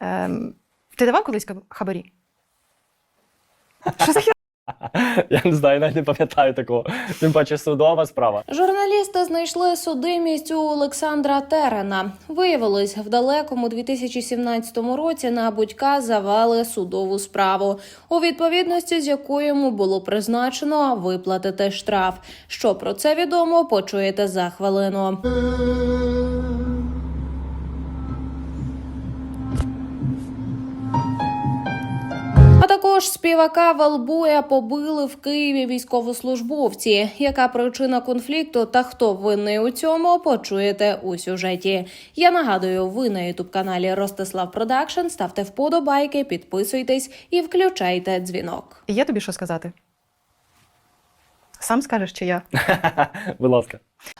Ем, ти давав колись хабарі? Що за хер? Я не знаю, навіть не пам'ятаю такого. Тим паче судова справа. Журналісти знайшли судимість у Олександра Терена. Виявилось, в далекому 2017 році на Будька завали судову справу, у відповідності з якою йому було призначено виплатити штраф. Що про це відомо, почуєте за хвилину. Також співака Велбуя побили в Києві військовослужбовці. Яка причина конфлікту та хто винний у цьому, почуєте у сюжеті. Я нагадую, ви на ютуб каналі Ростислав Продакшн. Ставте вподобайки, підписуйтесь і включайте дзвінок. Є тобі що сказати? Сам скажеш, чи я? Будь ласка.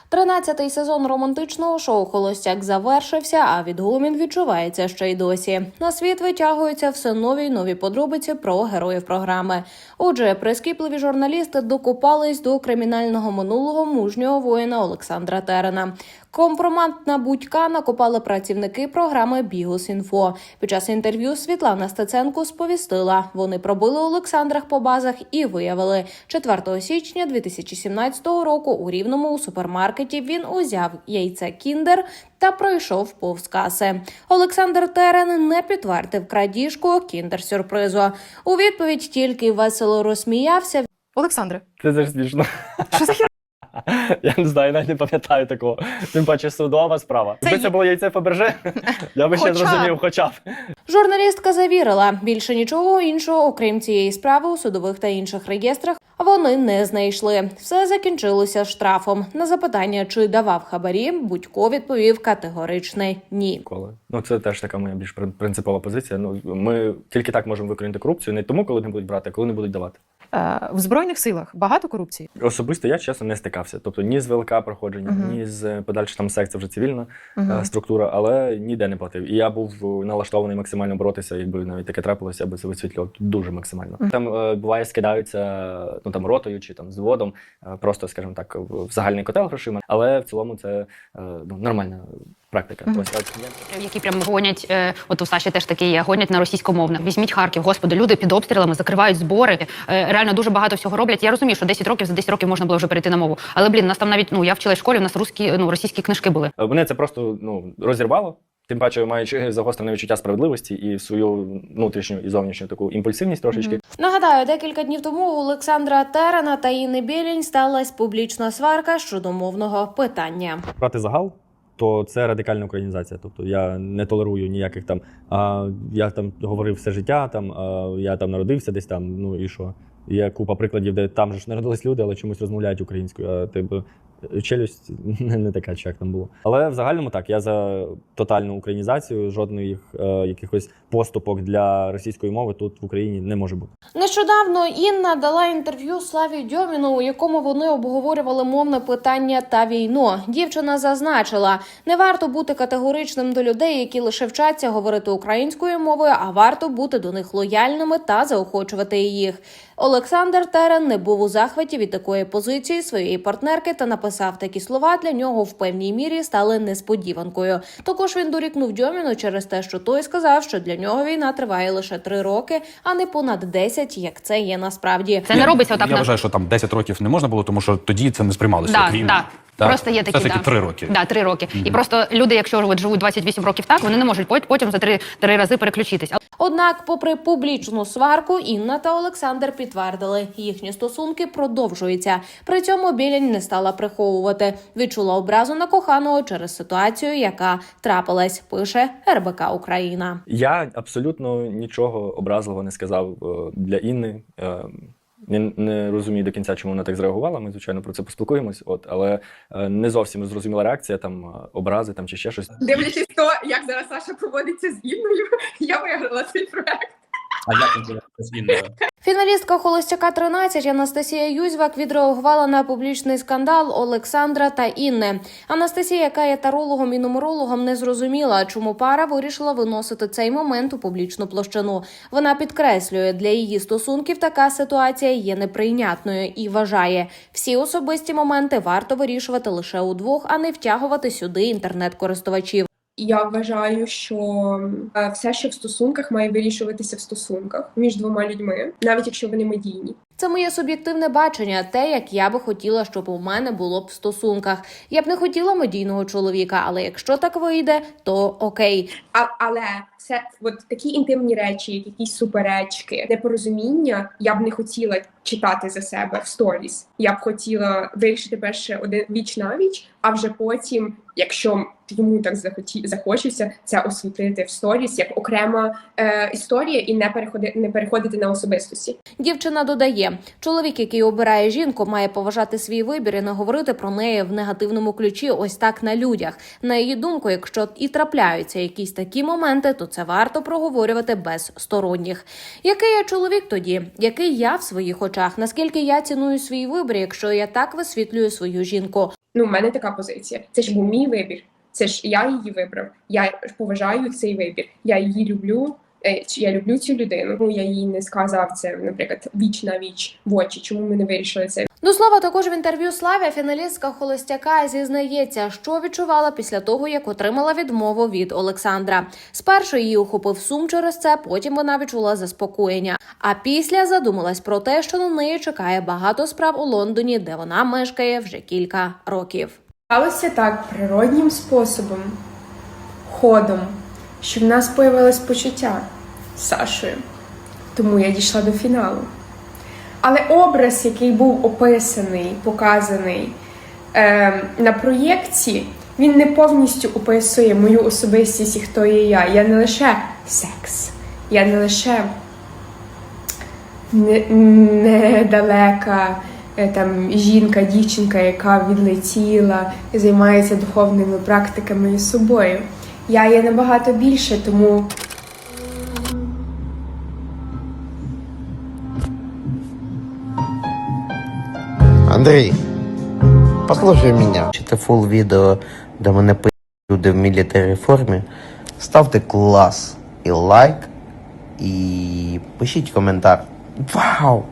Тринадцятий сезон романтичного шоу Холостяк завершився, а відгомін відчувається ще й досі. На світ витягуються все нові й нові подробиці про героїв програми. Отже, прискіпливі журналісти докопались до кримінального минулого мужнього воїна Олександра Терена. Компромат на будька накопали працівники програми Бігус.Інфо. Під час інтерв'ю Світлана Стеценко сповістила, вони пробили Олександрах по базах і виявили 4 січня 2017 року у рівному у супермаркеті. Він узяв яйце Кіндер та пройшов повз каси. Олександр Терен не підтвердив крадіжку кіндер сюрпризу. У відповідь тільки весело розсміявся. Олександре, Це ж смішно. що за хер? Я не знаю, навіть не пам'ятаю такого. Тим паче судова справа. Це Якби це є- було яйце Фаберже, я би ще Хоча б. зрозумів, хоча б. Журналістка завірила, більше нічого іншого, окрім цієї справи, у судових та інших реєстрах вони не знайшли. Все закінчилося штрафом. На запитання, чи давав хабарі, Будько відповів категоричне ні. Ніколи. Ну це теж така моя більш прин- принципова позиція. Ну ми тільки так можемо викорінити корупцію, не тому, коли не будуть брати, а коли не будуть давати. Е, в Збройних силах багато корупції. Особисто я чесно не стикався. Тобто ні з ВЛК проходження, Мгм. ні з подальше там секція вже цивільна Мгм. е, структура, але ніде не платив. І я був налаштований максимально боротися, якби навіть таке трапилося, аби це висвітлював дуже максимально. Мгм. Там е, буває скидаються ну там ротою чи там зводом, е, просто скажімо так, в в загальний котел грошима. Але в цілому це е, ну, нормальна практика. Мгм. Ось які прям гонять, е, от у Саші теж такі є, гонять на російськомовне. Візьміть Харків, господи, люди під обстрілами закривають збори. е, Реально дуже багато всього роблять. Я розумію, що 10 років за 10 років можна було вже перейти на мову. Але блін, нас там навіть ну я вчила в школі, у нас русські, ну російські книжки були. Е, Мене це просто ну розірвало. Тим паче, маючи загострене відчуття справедливості і свою внутрішню і зовнішню таку імпульсивність трошечки. Мгм. Нагадаю, декілька днів тому у Олександра Терена та Інни Білінь сталася публічна сварка щодо мовного питання. брати загал, то це радикальна українізація. Тобто я не толерую ніяких там. А, я там говорив все життя, там а, я там народився десь там. Ну і що? Є купа прикладів, де там же ж народились люди, але чомусь розмовляють українською. А типу челюсть не, така, чи як там було. Але в загальному так, я за тотальну українізацію, жодних е, якихось поступок для російської мови тут в Україні не може бути. Нещодавно Інна дала інтерв'ю Славі Дьоміну, у якому вони обговорювали мовне питання та війну. Дівчина зазначила, не варто бути категоричним до людей, які лише вчаться говорити українською мовою, а варто бути до них лояльними та заохочувати їх. Олександр Терен не був у захваті від такої позиції своєї партнерки та написав такі слова для нього в певній мірі стали несподіванкою. Також він дорікнув Дьоміну через те, що той сказав, що для нього війна триває лише три роки, а не понад 10, як це є насправді. Це не робиться отак Я на вважаю, що там 10 років не можна було, тому що тоді це не сприймалося. Да, як війна. да. Так? Просто є такі Все таки да. 3 роки. Да, три роки. І просто люди, якщо от живуть 28 років так, вони не можуть пот- потім за три, три рази переключитись. Однак, попри публічну сварку, Інна та Олександр підтвердили, їхні стосунки продовжуються. При цьому Білянь не стала приховувати. Відчула образу на коханого через ситуацію, яка трапилась. Пише РБК Україна. Я абсолютно нічого образливого не сказав е, для Інни. Не, не розумію до кінця, чому вона так зреагувала. Ми, звичайно, про це поспілкуємось. От, але е, не зовсім зрозуміла реакція, там е, образи там чи ще щось. Дивлячись то, як зараз Саша поводиться з Інною, я виграла цей проект. А як він буде з Інною? Фіналістка Холостяка 13 Анастасія Юзьвак відреагувала на публічний скандал Олександра та Інни. Анастасія, яка є тарологом і нумерологом, не зрозуміла, чому пара вирішила виносити цей момент у публічну площину. Вона підкреслює, для її стосунків така ситуація є неприйнятною і вважає, всі особисті моменти варто вирішувати лише удвох, а не втягувати сюди інтернет-користувачів. Я вважаю, що е, все, що в стосунках, має вирішуватися в стосунках між двома людьми, навіть якщо вони медійні. Це моє суб'єктивне бачення, те, як я би хотіла, щоб у мене було б в стосунках. Я б не хотіла медійного чоловіка, але якщо так вийде, то окей. А, але це от такі інтимні речі, як якісь суперечки, непорозуміння, я б не хотіла читати за себе в сторіс. Я б хотіла вирішити перше один віч на віч, а вже потім, якщо йому так захоті, захочеться, це освітлити в сторіс як окрема е, історія і не переходити не переходити на особистості. Дівчина додає: чоловік, який обирає жінку, має поважати свій вибір і не говорити про неї в негативному ключі, ось так на людях. На її думку, якщо і трапляються якісь такі моменти, то це варто проговорювати без сторонніх. Який я чоловік тоді? Який я в своїх очах? Наскільки я ціную свій вибір, якщо я так висвітлюю свою жінку? Ну, в мене така позиція. Це ж був мій вибір. Це ж я її вибрав. Я поважаю цей вибір. Я її люблю. Е, чи Я люблю цю людину. Ну я їй не сказав це, наприклад, віч на віч в очі. Чому ми не вирішили це? До слова, також в інтерв'ю Славі фіналістка холостяка зізнається, що відчувала після того, як отримала відмову від Олександра. Спершу її охопив сум через це, потім вона відчула заспокоєння. А після задумалась про те, що на неї чекає багато справ у Лондоні, де вона мешкає вже кілька років. Сталося так природнім способом, ходом, що в нас появилось почуття з Сашою. Тому я дійшла до фіналу. Але образ, який був описаний, показаний е, на проєкті, він не повністю описує мою особистість і хто є я. Я не лише секс, я не лише не- недалека е, там жінка, дівчинка, яка відлетіла і займається духовними практиками із собою. Я є набагато більше, тому Андрій, послухай мене. Бачите фул відео, де мене пи люди в мілітарі формі. Ставте клас і лайк, і пишіть коментар. Вау!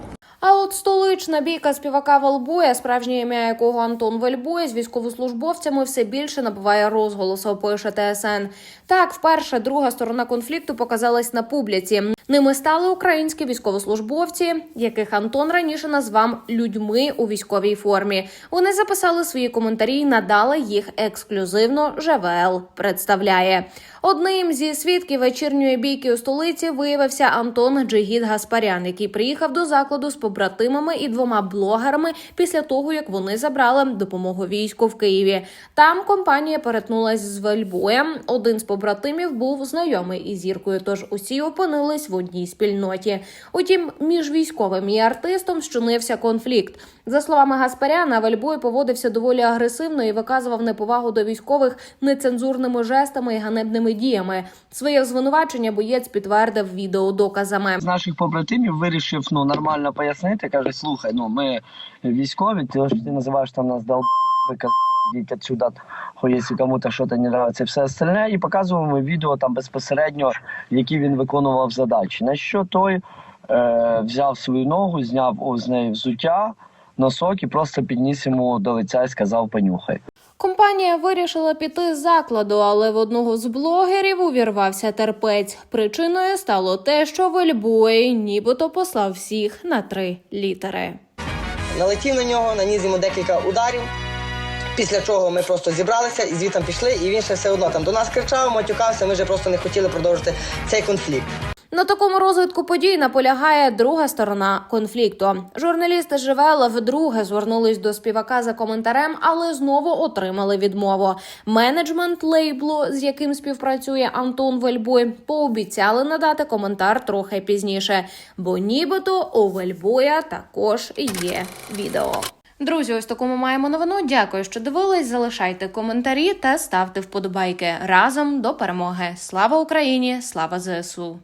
От столична бійка співака Валбоя, справжнє ім'я якого Антон Вальбоя, з військовослужбовцями все більше набуває розголосу, пише ТСН. Так, вперше друга сторона конфлікту показалась на публіці. Ними стали українські військовослужбовці, яких Антон раніше назвав людьми у військовій формі. Вони записали свої коментарі і надали їх ексклюзивно. ЖВЛ представляє. Одним зі свідків вечірньої бійки у столиці виявився Антон Джигіт Гаспарян, який приїхав до закладу з побратимами і двома блогерами після того, як вони забрали допомогу війську в Києві. Там компанія перетнулась з Вельбоєм. Один з побратимів був знайомий із зіркою, тож усі опинились в одній спільноті. Утім, між військовим і артистом щинився конфлікт. За словами Гаспаряна, Вельбой поводився доволі агресивно і виказував неповагу до військових нецензурними жестами і ганебними діями. Своє звинувачення боєць підтвердив відеодоказами. з наших побратимів вирішив ну нормально пояснити. Каже: слухай, ну ми військові, ти ж ти називаєш там нас долбика, йдіть отсюда, хо, якщо кому-то щось не подобається, все остальне, і показуємо відео там безпосередньо, які він виконував задачі. На що той е, взяв свою ногу, зняв з неї взуття, носок і просто підніс йому до лиця і сказав понюхай. Компанія вирішила піти з закладу, але в одного з блогерів увірвався терпець. Причиною стало те, що Вельбой нібито послав всіх на три літери. Налетів на нього, наніс йому декілька ударів. Після чого ми просто зібралися і звідти пішли, і він ще все одно там до нас кричав, матюкався. Ми вже просто не хотіли продовжити цей конфлікт. На такому розвитку подій наполягає друга сторона конфлікту. Журналісти ЖВЛ вдруге звернулись до співака за коментарем, але знову отримали відмову. Менеджмент лейблу, з яким співпрацює Антон Вельбой, пообіцяли надати коментар трохи пізніше, бо нібито у Вельбоя також є відео. Друзі, ось такому маємо новину. Дякую, що дивились. Залишайте коментарі та ставте вподобайки разом до перемоги. Слава Україні! Слава ЗСУ!